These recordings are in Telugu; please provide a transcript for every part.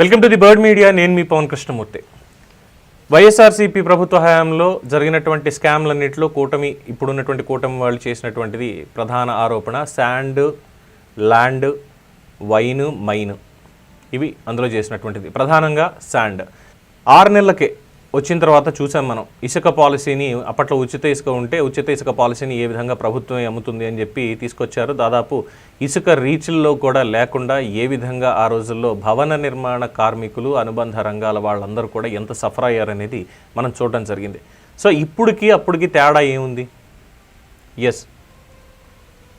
Welcome to the Bird Media. నేను మీ పవన్ కృష్ణమూర్తి. వైఎస్ఆర్సీపీ ప్రభుత్వ హయాంలో జరిగినటువంటి స్కామ్లన్నింటిలో కూటమి ఇప్పుడున్నటువంటి కూటమి వాళ్ళు చేసినటువంటిది ప్రధాన ఆరోపణ. Sand land wine mine. ఇవి అందులో చేసినటువంటిది. ప్రధానంగా శాండ్. ఆరు నెలలకే వచ్చిన తర్వాత చూసాం మనం. ఇసుక పాలసీని అప్పట్లో ఉచిత ఇసుక ఉంటే ఉచిత ఇసుక పాలసీని ఏ విధంగా ప్రభుత్వమే అమ్ముతుంది అని చెప్పి తీసుకొచ్చారు. దాదాపు ఇసుక రీచ్ల్లో కూడా లేకుండా ఏ విధంగా ఆ రోజుల్లో భవన నిర్మాణ కార్మికులు అనుబంధ రంగాల వాళ్ళందరూ కూడా ఎంత సఫర్ అయ్యారనేది మనం చూడడం జరిగింది. సో ఇప్పటికి అప్పటికి తేడా ఏముంది? ఎస్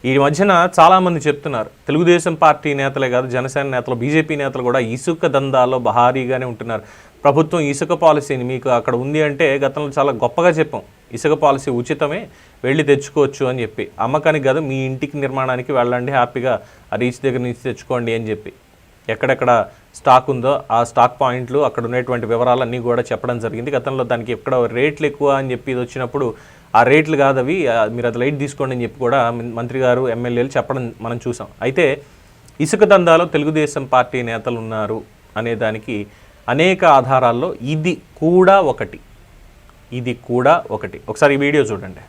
ఈ మధ్యన చాలామంది చెప్తున్నారు తెలుగుదేశం పార్టీ నేతలే కాదు జనసేన నేతలు బీజేపీ నేతలు కూడా ఇసుక దందాలో భారీగానే ఉంటున్నారు. ప్రభుత్వం ఇసుక పాలసీని మీకు అక్కడ ఉంది అంటే గతంలో చాలా గొప్పగా చెప్పాం. ఇసుక పాలసీ ఉచితమే వెళ్ళి తెచ్చుకోవచ్చు అని చెప్పి. అమ్మకానికి కాదు మీ ఇంటికి నిర్మాణానికి వెళ్ళండి హ్యాపీగా ఆ రీచ్ దగ్గర నుంచి తెచ్చుకోండి అని చెప్పి. ఎక్కడెక్కడ స్టాక్ ఉందో ఆ స్టాక్ పాయింట్లు అక్కడ ఉన్నటువంటి వివరాలన్నీ కూడా చెప్పడం జరిగింది. గతంలో దానికి ఎక్కడ రేట్లు ఎక్కువ అని చెప్పి ఇది వచ్చినప్పుడు ఆ రేట్లు కాదు అవి. మీరు అది లైట్ తీసుకోండి అని చెప్పి కూడా మంత్రి గారు ఎమ్మెల్యేలు చెప్పడం మనం చూసాం. అయితే ఇసుక దందాలో తెలుగుదేశం పార్టీ నేతలు ఉన్నారు అనే దానికి అనేక ఆధారాల్లో ఇది కూడా ఒకటి. ఇది కూడా ఒకటి. ఒకసారి ఈ వీడియో చూడండి.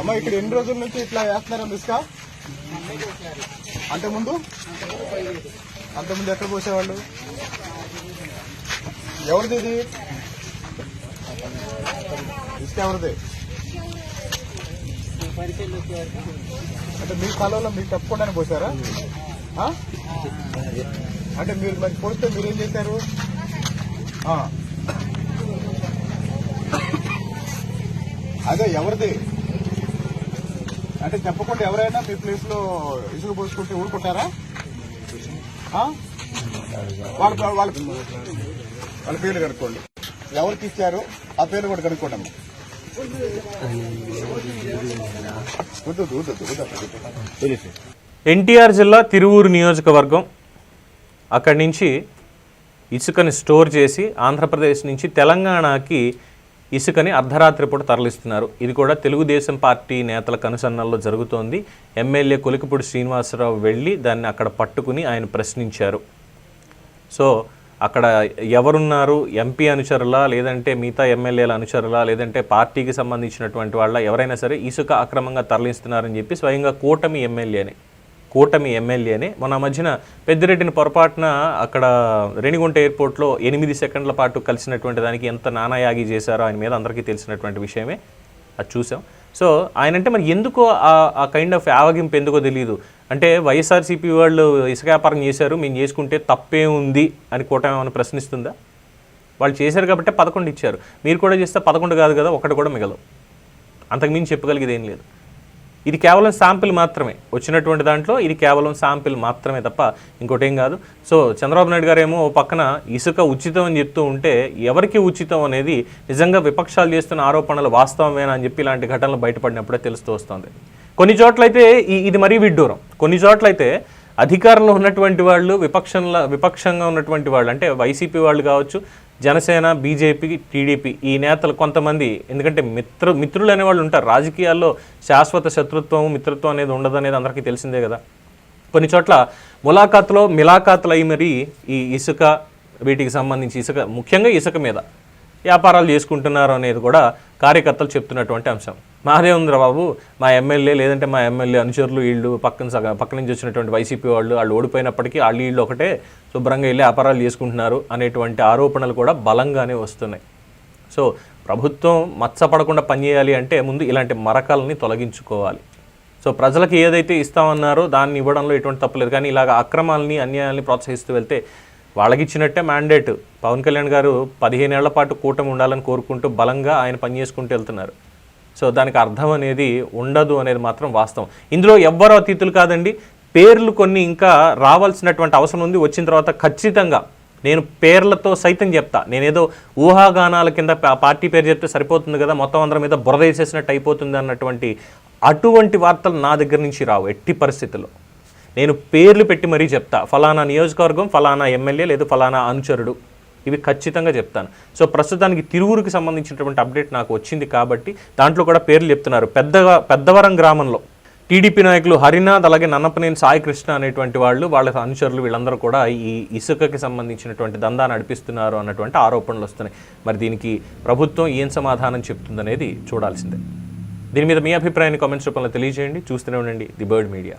అమ్మ ఇక్కడ ఎన్ని రోజుల నుంచి ఇట్లా వేస్తున్నారు ఇసుక అంతే ముందు? ముందు ఎక్కడ పోసేవాళ్ళు? ఎవరిది ఇది? ఇస్తే ఎవరిది అంటే మీ కాలంలో మీరు తప్పకుండానే పోసారా? అంటే మీరు మరి పోస్తే మీరేం చేశారు? అదే ఎవరిది? అంటే చెప్పకుండా ఎవరైనా మీ ప్లేస్లో ఇసుక పోసుకుంటే ఊరుకుంటారా వాళ్ళ వాళ్ళ వాళ్ళ పేర్లు కనుక్కోండి. ఎవరికి ఇచ్చారు? ఆ పేర్లు కూడా కనుక్కోండి ఎన్టీఆర్ జిల్లా తిరువూరు నియోజకవర్గం. అక్కడి నుంచి ఇసుకని స్టోర్ చేసి ఆంధ్రప్రదేశ్ నుంచి తెలంగాణకి ఇసుకని అర్ధరాత్రి పూట తరలిస్తున్నారు. ఇది కూడా తెలుగుదేశం పార్టీ నేతల కనుసన్నల్లో జరుగుతోంది. ఎమ్మెల్యే కొలికపూడి శ్రీనివాసరావు వెళ్ళి దాన్ని అక్కడ పట్టుకుని ఆయన ప్రశ్నించారు. సో అక్కడ ఎవరున్నారు? ఎంపీ అనుచరులా? లేదంటే మిగతా ఎమ్మెల్యేల అనుచరులా? లేదంటే పార్టీకి సంబంధించినటువంటి వాళ్ళ? ఎవరైనా సరే ఇసుక అక్రమంగా తరలిస్తున్నారని చెప్పి స్వయంగా కూటమి ఎమ్మెల్యేనే కూటమి ఎమ్మెల్యేనే మన మధ్యన పెద్దిరెడ్డిని పొరపాటున అక్కడ రేణిగుంట ఎయిర్పోర్ట్లో ఎనిమిది సెకండ్ల పాటు కలిసినటువంటి దానికి ఎంత నానాయాగి చేశారో ఆయన మీద అందరికీ తెలిసినటువంటి విషయమే. అది చూసాం. సో ఆయన అంటే మరి ఎందుకో ఆ- ఆ కైండ్ ఆఫ్ ఆవగింపు ఎందుకో తెలియదు అంటే వైఎస్ఆర్సీపీ వాళ్ళు ఇసుక వ్యాపారం చేశారు మేము చేసుకుంటే తప్పే ఉంది అని కూటమి ఏమైనా ప్రశ్నిస్తుందా? వాళ్ళు చేశారు కాబట్టి పదకొండు ఇచ్చారు. మీరు కూడా చేస్తే పదకొండు కాదు కదా ఒకటి కూడా మిగలవు. అంతకుమించి చెప్పగలిగేది ఏం లేదు. ఇది కేవలం శాంపిల్ మాత్రమే. వచ్చినటువంటి దాంట్లో ఇది కేవలం శాంపిల్ మాత్రమే తప్ప ఇంకోటి ఏం కాదు. సో చంద్రబాబు నాయుడు గారేమో ఓ పక్కన ఇసుక ఉచితం అని చెప్తూ ఉంటే ఎవరికి ఉచితం అనేది నిజంగా విపక్షాలు చేస్తున్న ఆరోపణలు వాస్తవమేనా అని చెప్పి ఇలాంటి ఘటనలు బయటపడినప్పుడే తెలుస్తూ వస్తుంది. కొన్ని చోట్లయితే ఇది మరీ విడ్డూరం. కొన్ని చోట్లయితే అధికారంలో ఉన్నటువంటి వాళ్ళు విపక్షంలో విపక్షంగా ఉన్నటువంటి వాళ్ళు అంటే వైసీపీ వాళ్ళు కావచ్చు జనసేన బీజేపీ టీడీపీ ఈ నేతలు కొంతమంది ఎందుకంటే మిత్రు మిత్రులు అనేవాళ్ళు ఉంటారు. రాజకీయాల్లో శాశ్వత శత్రుత్వం మిత్రత్వం అనేది ఉండదు అనేది అందరికీ తెలిసిందే కదా. కొన్ని చోట్ల ములాఖాత్లో మిలాఖాత్లు అయి మరి ఈ ఇసుక వీటికి సంబంధించి ఇసుక ముఖ్యంగా ఇసుక మీద వ్యాపారాలు చేసుకుంటున్నారు అనేది కూడా కార్యకర్తలు చెప్తున్నటువంటి అంశం. మాదేవుంద్ర బాబు మా ఎమ్మెల్యే లేదంటే మా ఎమ్మెల్యే అనుచరులు వీళ్ళు పక్కన సగ పక్క నుంచి వచ్చినటువంటి వైసీపీ వాళ్ళు వాళ్ళు ఓడిపోయినప్పటికీ వాళ్ళు వీళ్ళు ఒకటే శుభ్రంగా వెళ్ళి వ్యాపారాలు చేసుకుంటున్నారు అనేటువంటి ఆరోపణలు కూడా బలంగానే వస్తున్నాయి. సో ప్రభుత్వం మచ్చపడకుండా పనిచేయాలి అంటే ముందు ఇలాంటి మరకల్ని తొలగించుకోవాలి. సో ప్రజలకు ఏదైతే ఇస్తామన్నారో దాన్ని ఇవ్వడంలో ఎటువంటి తప్పులేదు కానీ ఇలాగ అక్రమాలని అన్యాయాల్ని ప్రోత్సహిస్తూ వెళ్తే వాళ్ళకి ఇచ్చినట్టే మ్యాండేట్ పవన్ కళ్యాణ్ గారు పదిహేను ఏళ్ళ పాటు కూటమి ఉండాలని కోరుకుంటూ బలంగా ఆయన పని చేసుకుంటూ వెళ్తున్నారు. సో దానికి అర్థం అనేది ఉండదు అనేది మాత్రం వాస్తవం. ఇందులో ఎవ్వరూ అతీతులు కాదండి. పేర్లు కొన్ని ఇంకా రావాల్సినటువంటి అవసరం ఉంది. వచ్చిన తర్వాత ఖచ్చితంగా నేను పేర్లతో సైతం చెప్తా. నేనేదో ఊహాగానాల కింద పార్టీ పేరు చెప్తే సరిపోతుంది కదా మొత్తం అందరి మీద బురద వేసేసినట్టు అయిపోతుంది అన్నటువంటి అటువంటి వార్తలు నా దగ్గర నుంచి రావు ఎట్టి పరిస్థితుల్లో. నేను పేర్లు పెట్టి మరీ చెప్తా. ఫలానా నియోజకవర్గం ఫలానా ఎమ్మెల్యే లేదు ఫలానా అనుచరుడు. ఇవి ఖచ్చితంగా చెప్తాను. సో ప్రస్తుతానికి తిరువురుకి సంబంధించినటువంటి అప్డేట్ నాకు వచ్చింది కాబట్టి దాంట్లో కూడా పేర్లు చెప్తున్నారు. పెద్దగా పెద్దవరం గ్రామంలో టీడీపీ నాయకులు హరినాథ్ అలాగే నన్నపనేని సాయి కృష్ణ అనేటువంటి వాళ్ళు వాళ్ళ అనుచరులు వీళ్ళందరూ కూడా ఈ ఇసుకకి సంబంధించినటువంటి దందా నడిపిస్తున్నారు అన్నటువంటి ఆరోపణలు వస్తున్నాయి. మరి దీనికి ప్రభుత్వం ఏం సమాధానం చెప్తుందనేది చూడాల్సిందే. దీని మీద మీ అభిప్రాయాన్ని కామెంట్స్ రూపంలో తెలియజేయండి. చూస్తూనే ఉండండి. The Bird Media.